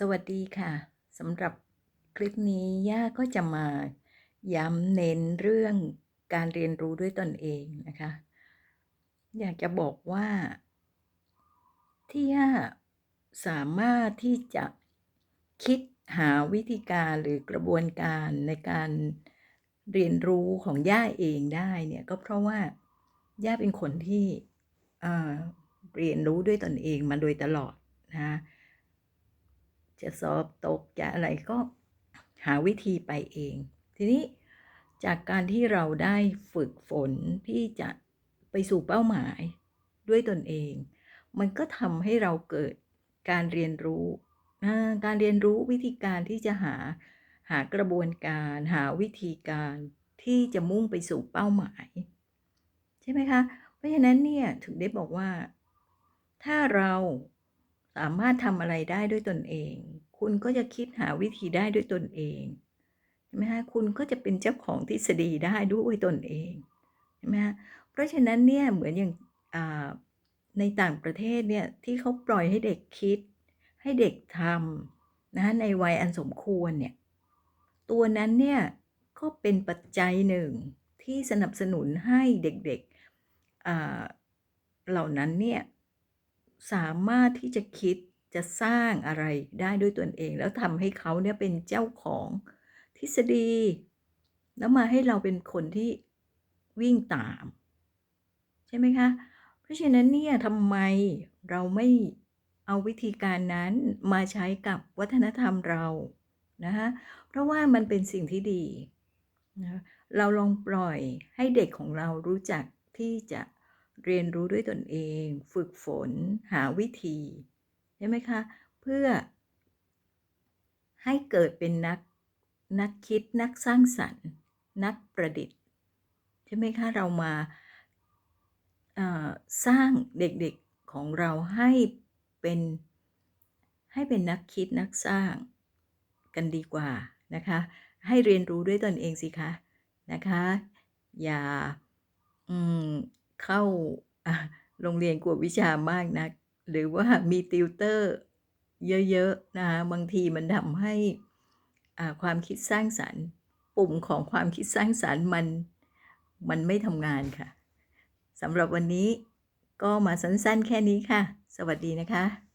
สวัสดีค่ะสำหรับคลิปนี้ย่าก็จะมาย้ำเน้นเรื่องการเรียนรู้ด้วยตนเองนะคะ อยากจะบอกว่า ที่ย่าสามารถที่จะคิดหาวิธีการหรือกระบวนการในการเรียนรู้ของย่าเองได้เนี่ยก็เพราะว่าย่าเป็นคนที่เรียนรู้ด้วยตนเองมาโดยตลอดนะคะ จะสอบตกจะอะไรก็หาวิธีไปเอง ทีนี้จากการที่เราได้ฝึกฝนที่จะไปสู่เป้าหมายด้วยตนเอง มันก็ทำให้เราเกิดการเรียนรู้การเรียนรู้วิธีการที่จะหาหากระบวนการหาวิธีการที่จะมุ่งไปสู่เป้าหมาย ใช่ไหมคะ เพราะฉะนั้นเนี่ยถึงได้บอกว่า ถ้าเรา สามารถทำอะไรได้ด้วยตนเอง คุณก็จะคิดหาวิธีได้ด้วยตนเองใช่ไหมคะคุณก็จะเป็นเจ้าของทฤษฎีได้ด้วยตนเองใช่ไหมคะเพราะฉะนั้นเนี่ยเหมือนอย่างาในต่างประเทศเนี่ยที่เขาปล่อยให้เด็กคิด ให้เด็กทำนะคะในวัยอันสมควรเนี่ยตัวนั้นเนี่ยก็เป็นปัจจัยหนึ่งที่สนับสนุนให้เด็กๆเหล่านั้นเนี่ย สามารถที่จะคิดจะสร้างอะไรได้ด้วยตนเอง แล้วทำให้เขาเนี่ยเป็นเจ้าของทฤษฎี แล้วมาให้เราเป็นคนที่วิ่งตาม ใช่ไหมคะ เพราะฉะนั้นเนี่ยทำไมเราไม่เอาวิธีการนั้นมาใช้กับวัฒนธรรมเรานะคะเพราะว่ามันเป็นสิ่งที่ดีนะเราลองปล่อยให้เด็กของเรารู้จักที่จะ เรียนรู้ด้วยตนเอง ฝึกฝน หาวิธีใช่ไหมคะ เพื่อ ให้เกิดเป็นนักนักคิดนักสร้างสรรค์ นักประดิษฐ์ใช่ไหมคะ เรามาสร้างเด็กๆของเราให้เป็นให้เป็นนักคิดนักสร้างกันดีกว่านะคะ ให้เรียนรู้ด้วยตนเองสิคะนะคะ อย่า เข้าโรงเรียนกวดวิชามากนะัก หรือว่ามีติวเตอร์เยอะๆนะคะบางทีมันทำให้ความคิดสร้างสรรค์ ปุ่มของความคิดสร้างสรรค์มันมันไม่ทำงานค่ะสำหรับวันนี้ก็มาสั้นๆแค่นี้ค่ะ สวัสดีนะคะ